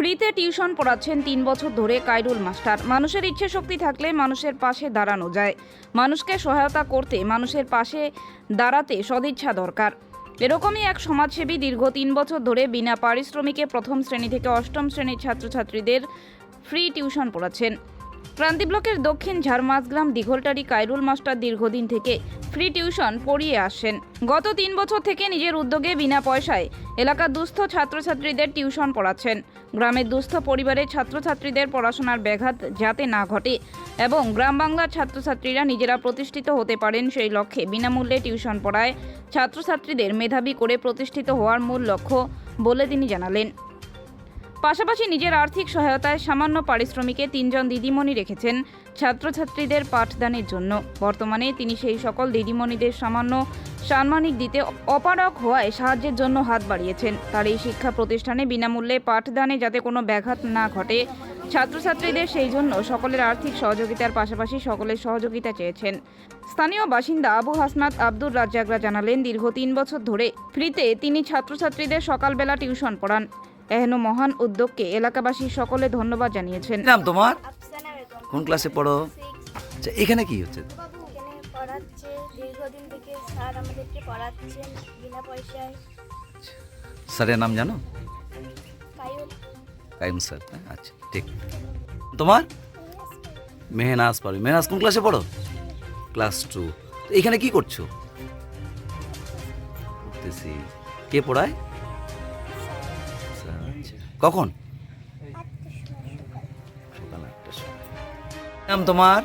ফ্রিতে টিউশন পড়াচ্ছেন তিন বছর ধরে কাইরুল মাস্টার। মানুষের ইচ্ছে শক্তি থাকলে মানুষের পাশে দাঁড়ানো যায়। মানুষকে সহায়তা করতে মানুষের পাশে দাঁড়াতে সদিচ্ছা দরকার। এরকমই এক সমাজসেবী দীর্ঘ তিন বছর ধরে বিনা পারিশ্রমিকে প্রথম শ্রেণি থেকে অষ্টম শ্রেণির ছাত্রছাত্রীদের ফ্রি টিউশন পড়াচ্ছেন। ক্রান্তি ব্লকের দক্ষিণ ঝাড়মাসগ্রাম দিঘলটারি কাইরুল মাস্টার দীর্ঘদিন থেকে ফ্রি টিউশন পড়িয়ে আসেন। গত তিন বছর থেকে নিজের উদ্যোগে বিনা পয়সায় এলাকার দুস্থ ছাত্রছাত্রীদের টিউশন পড়াচ্ছেন। গ্রামের দুস্থ পরিবারের ছাত্রছাত্রীদের পড়াশোনার ব্যাঘাত যাতে না ঘটে এবং গ্রাম বাংলার ছাত্রছাত্রীরা নিজেরা প্রতিষ্ঠিত হতে পারেন সেই লক্ষ্যে বিনামূল্যে টিউশন পড়ায় ছাত্রছাত্রীদের মেধাবী করে প্রতিষ্ঠিত হওয়ার মূল লক্ষ্য বলে তিনি জানালেন। পাশাপাশি নিজের আর্থিক সহায়তায় সামান্য পারিশ্রমিকে তিনজন দিদিমণি রেখেছেন ছাত্রছাত্রীদের পাঠদানের জন্য। বর্তমানে তিনি সেই সকল দিদিমণিদের সামান্য সাম্মানিক দিতে অপারক হওয়ায় সাহায্যের জন্য হাত বাড়িয়েছেন। তার এই শিক্ষা প্রতিষ্ঠানে বিনামূল্যে পাঠদানে যাতে কোনো ব্যাঘাত না ঘটে, ছাত্রছাত্রীদের সেই জন্য সকলের আর্থিক সহযোগিতার পাশাপাশি সকলের সহযোগিতা চেয়েছেন। স্থানীয় বাসিন্দা আবু হাসনাত আব্দুর রাজ্জাকরা জানালেন, দীর্ঘ তিন বছর ধরে ফ্রিতে তিনি ছাত্রছাত্রীদের সকালবেলা টিউশন পড়ান। এহেন মহান উদ্যোগকে এলাকাবাসী সকলে ধন্যবাদ জানিয়েছেন। নাম তোমার? কোন ক্লাসে পড়ো? আচ্ছা এখানে কি হচ্ছে? এখানে পড়াচ্ছে দীর্ঘদিন থেকে স্যার আমাদেরকে পড়াচ্ছেন বিনা পয়সায়। স্যারের নাম জানো? কাইম স্যার? আচ্ছা ঠিক। তোমার? মেহনাজ পারো মেহনাজ কোন ক্লাসে পড়ো? Class two. এখানে কি করছ? পড়তেছি কে পড়ায়। কখন? সকাল আটটার সময় নাম তোমার?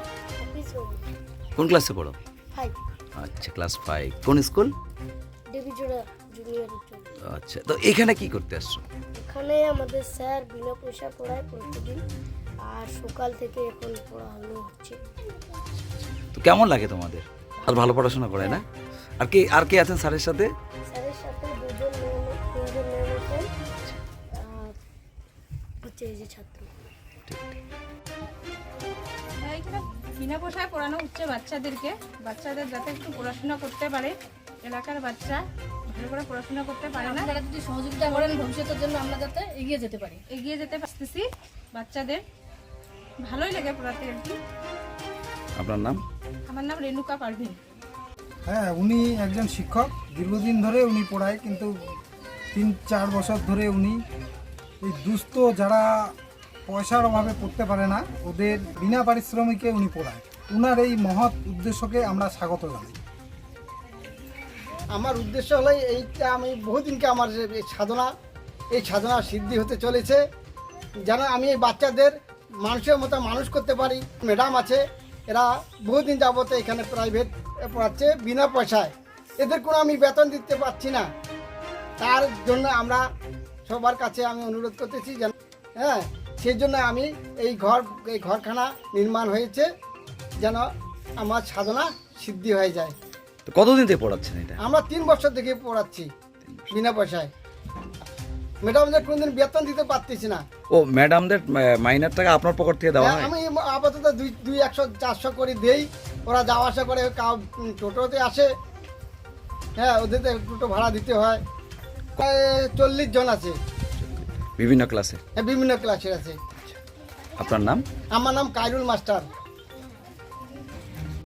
কোন ক্লাসে পড়ো? ফাইভ আচ্ছা ক্লাস ফাইভ কোন স্কুল? স্কুল আচ্ছা তো এখানে কি করতে আসছো? এখানে আমাদের স্যার বিনা পয়সা পড়ায় প্রতিদিন আর সকাল থেকে এখন পড়ানো হচ্ছে। তো কেমন লাগে তোমাদের? আর ভালো পড়াশোনা করে না? আর কে আর কে আছেন স্যারের সাথে? স্যারের সাথে দুজন মেয়ে হচ্ছে এই যে ছাত্র। ঠিক ঠিক। বিনা পয়সায় পড়ানো হচ্ছে বাচ্চাদেরকে। বাচ্চাদের যাতে একটু পড়াশোনা করতে পারে। এলাকার বাচ্চা ভালো করে পড়াশোনা করতে পারে না। আপনারা যদি সহযোগিতা করেন ভবিষ্যতের জন্য আমরা যাতে এগিয়ে যেতে পারি। এগিয়ে যেতে পারতেছি বাচ্চাদের। ভালোই লাগে পড়াতে আর কি। আপনার নাম? আমার নাম রেণুকা পারভিন। হ্যাঁ উনি একজন শিক্ষক। দীর্ঘদিন ধরে উনি পড়ায় কিন্তু তিন চার বছর ধরে উনি এই দুস্থ যারা পয়সার অভাবে পড়তে পারে না, ওদের বিনা পারিশ্রমিকে উনি পড়ায়। উনার এই মহৎ উদ্দেশ্যকে আমরা স্বাগত জানাই। আমার উদ্দেশ্য হলো এইটা আমি বহুদিনকে আমার সাধনা, এই সাধনা সিদ্ধি হতে চলেছে। যেন আমি এই বাচ্চাদের মানুষের মতো মানুষ করতে পারি। ম্যাডাম আছে, এরা বহুদিন যাবত এখানে প্রাইভেট পড়াচ্ছে বিনা পয়সায়। এদের কোনো আমি বেতন দিতে পারছি না। তার জন্য আমরা সবার কাছে আমি অনুরোধ করতেছি যেন হ্যাঁ সেই জন্য আমি এই ঘর এই ঘরখানা নির্মাণ হয়েছে যেন আমার সাধনা সিদ্ধি হয়ে যায়। তো কতদিন থেকে পড়াচ্ছেন এটা? আমরা তিন বছর থেকে পড়াচ্ছি বিনা পয়সায়। ম্যাডামদের কোনদিন বেতন দিতে পারতেছি না। ও ম্যাডামদের মাইনার টাকা আপনার পকেট থেকে দেওয়া হয় আমি আপাতত দুই দুই একশো চারশো করে দেই। ওরা যাওয়া আসা করে কাউ টোটোতে আসে। হ্যাঁ ওদের টোটো ভাড়া দিতে হয়। চল্লিশ জন আছে। বিভিন্ন ক্লাসে? হ্যাঁ বিভিন্ন ক্লাসের আছে। আপনার নাম? আমার নাম কাইরুল মাস্টার।